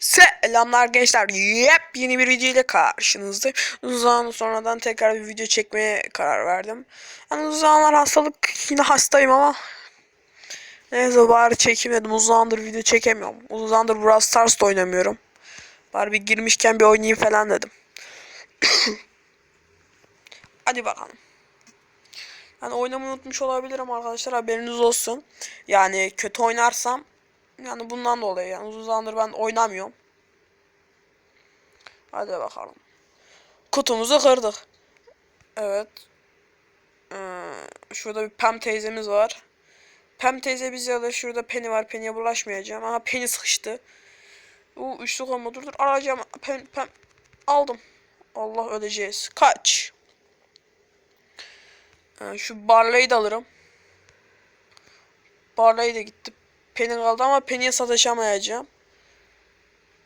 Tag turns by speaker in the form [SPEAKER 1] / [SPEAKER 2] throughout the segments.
[SPEAKER 1] Selamlar gençler. Yepyeni bir video ile karşınızdayım. Uzun sonradan tekrar bir video çekmeye karar verdim. Yani uzun zamanlar hastalık yine hastayım ama neyse bari. Uzun zamandır video çekemiyorum. Uzun zamandır Brawl Stars'ta oynamıyorum. Bari bir girmişken bir oynayayım falan dedim. Hadi bakalım. Yani oynamayı unutmuş olabilirim arkadaşlar haberiniz olsun. Yani kötü oynarsam yani bundan dolayı yani uzun zamandır ben oynamıyorum. Hadi bakalım. Kutumuzu kırdık. Evet. Ee, şurada bir Pam teyzemiz var. Pam teyze bizi alır. Şurada Penny var. Penny'e bulaşmayacağım. Aha Penny sıkıştı. Bu üçlü olma dur dur. Alacağım. Pam, Pam. Aldım. Allah öleceğiz. Kaç. Ee, şu Barley'i de alırım. Barley de gitti. Penny kaldı ama Penny'e sataşamayacağım.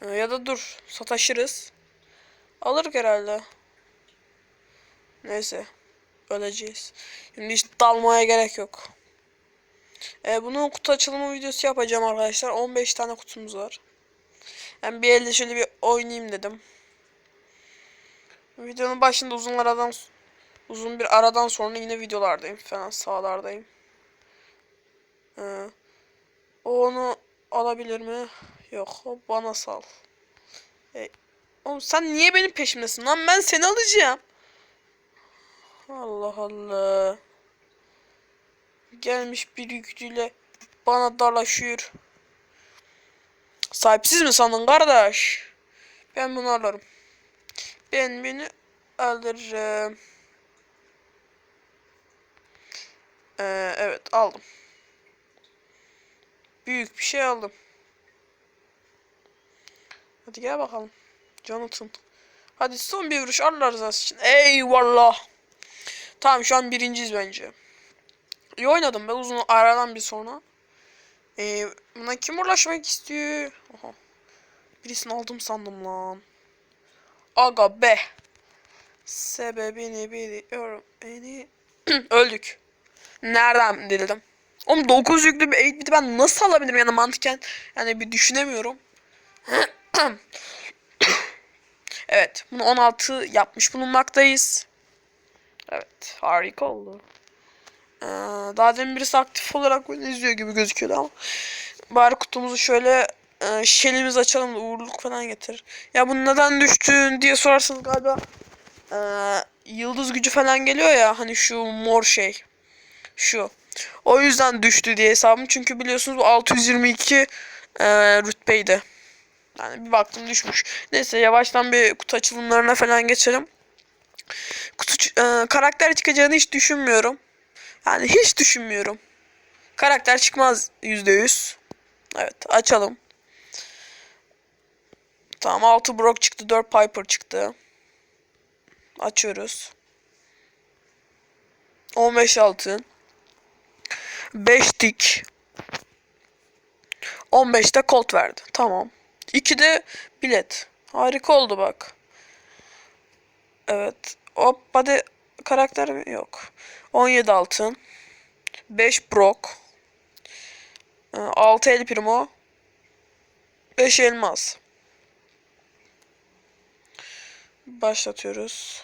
[SPEAKER 1] Ee, ya da dur sataşırız. Alır herhalde. Neyse. Öleceğiz. Şimdi hiç dalmaya gerek yok. Ee, bunun kutu açılımı videosu yapacağım arkadaşlar. 15 tane kutumuz var. Ben bir elde şöyle bir oynayayım dedim. Videonun başında uzun aradan uzun bir aradan sonra yine videolardayım falan sağlardayım. Ee, onu alabilir mi? Yok. Bana sal. E, oğlum sen niye benim peşimdesin lan? Ben seni alacağım. Allah Allah. Gelmiş bir gücüyle bana dalaşıyor. Sahipsiz mi sandın kardeş? Ben bunu alırım. Ben bunu alırım. Ee, evet aldım. Büyük bir şey aldım. Hadi gel bakalım. Jonathan. Hadi son bir vuruş Allah rızası için. Eyvallah. Tamam şu an birinciyiz bence. İyi oynadım ben uzun aradan bir sonra. Ee, buna kim uğraşmak istiyor? Aha. Birisini aldım sandım lan. Aga be. Sebebini biliyorum. Öldük. Nereden dedim. Oğlum 9 yüklü bir 8 bit'i ben nasıl alabilirim yani mantıken? Yani bir düşünemiyorum. evet. Bunu 16 yapmış bulunmaktayız. Evet. Harika oldu. Ee, daha demin birisi aktif olarak beni izliyor gibi gözüküyordu ama. Bari kutumuzu şöyle e, şelimizi açalım da uğurluk falan getirir. Ya bu neden düştün diye sorarsanız galiba e, yıldız gücü falan geliyor ya hani şu mor şey. Şu. O yüzden düştü diye hesabım. Çünkü biliyorsunuz bu 622 e, rütbeydi. Yani bir baktım düşmüş. Neyse yavaştan bir kutu açılımlarına falan geçelim. Kutu e, karakter çıkacağını hiç düşünmüyorum. Yani hiç düşünmüyorum. Karakter çıkmaz %100. Evet açalım. Tamam 6 Brock çıktı 4 Piper çıktı. Açıyoruz. 15 altın. 5 tik. 15 de Colt verdi. Tamam. 2 de bilet. Harika oldu bak. Evet. Hop hadi karakter mi? Yok. 17 altın. 5 Brock. 6 El Primo. 5 elmas. Başlatıyoruz.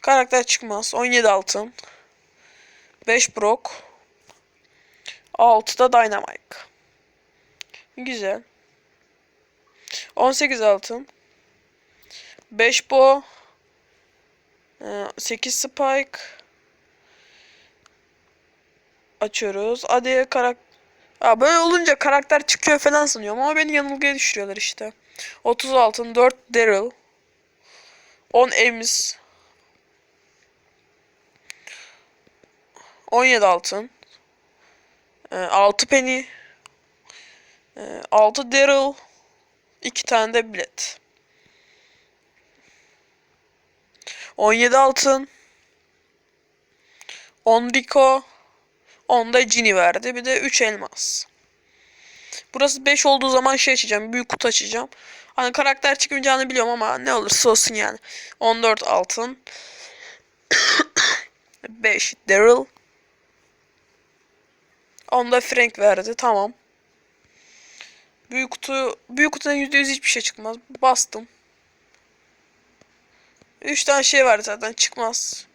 [SPEAKER 1] Karakter çıkmaz. 17 altın. 5 Brock. 6 da Dynamite. Güzel. 18 altın. 5 Bo. 8 Spike. Açıyoruz. Hadi karakter. Aa, böyle olunca karakter çıkıyor falan sanıyorum ama beni yanılgıya düşürüyorlar işte. 30 altın, 4 Daryl. 10 Ems. 17 altın. 6 penny. 6 Daryl. 2 tane de bilet. 17 altın. 10 Rico. 10 da Ginny verdi. Bir de 3 elmas. Burası 5 olduğu zaman şey açacağım. Büyük kutu açacağım. Hani karakter çıkmayacağını biliyorum ama ne olursa olsun yani. 14 altın. 5 Daryl. 10 da Frank verdi. Tamam. Büyük kutu büyük kutudan %100 hiçbir şey çıkmaz. Bastım. 3 tane şey var zaten çıkmaz.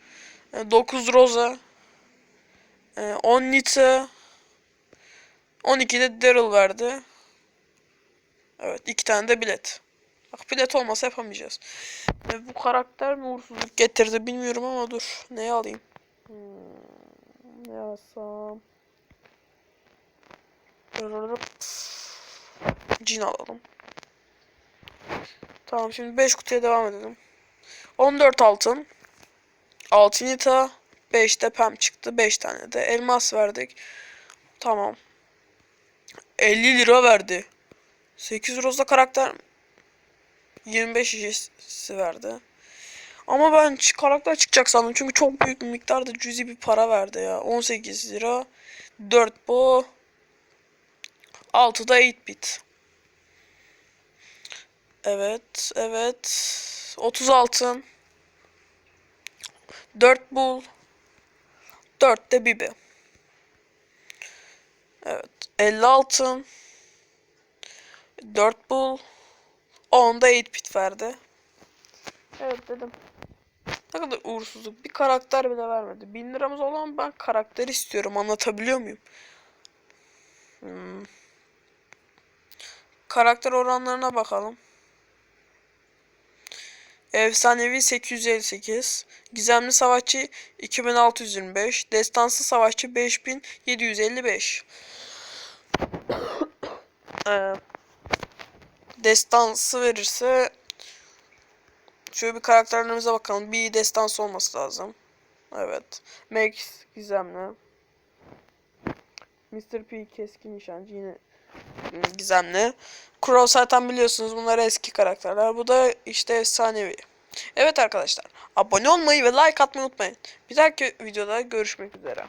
[SPEAKER 1] 9 roza. 10 nita. 12 de Daryl verdi. Evet iki tane de bilet. Bak bilet olmasa yapamayacağız. Ve bu karakter mi uğursuzluk getirdi bilmiyorum ama dur. Neyi alayım? Hmm, ne alsam? Cin alalım. Tamam şimdi 5 kutuya devam edelim. 14 altın. 6 nita. 5 de pem çıktı. 5 tane de elmas verdik. Tamam. 50 lira verdi. 8 roza karakter 25 şişesi verdi. Ama ben karakter çıkacak sandım. Çünkü çok büyük bir miktarda cüzi bir para verdi ya. 18 lira. 4 bu. 6 da 8 bit. Evet, evet. 30 altın. 4 bul. 4 de bibi. Evet. 50 altın. 4 bul. 10 da 8 bit verdi. Evet dedim. Ne kadar uğursuzluk. Bir karakter bile vermedi. 1000 liramız olan ben karakter istiyorum. Anlatabiliyor muyum? Hmm. Karakter oranlarına bakalım. Efsanevi 858, Gizemli Savaşçı 2625, Destansı Savaşçı 5755. Ee, destansı verirse şöyle bir karakterlerimize bakalım. Bir destansı olması lazım. Evet. Max gizemli. Mr. P keskin nişancı yine gizemli. Crow zaten biliyorsunuz bunlar eski karakterler. Bu da işte efsanevi. Evet arkadaşlar. Abone olmayı ve like atmayı unutmayın. Bir dahaki videoda görüşmek üzere.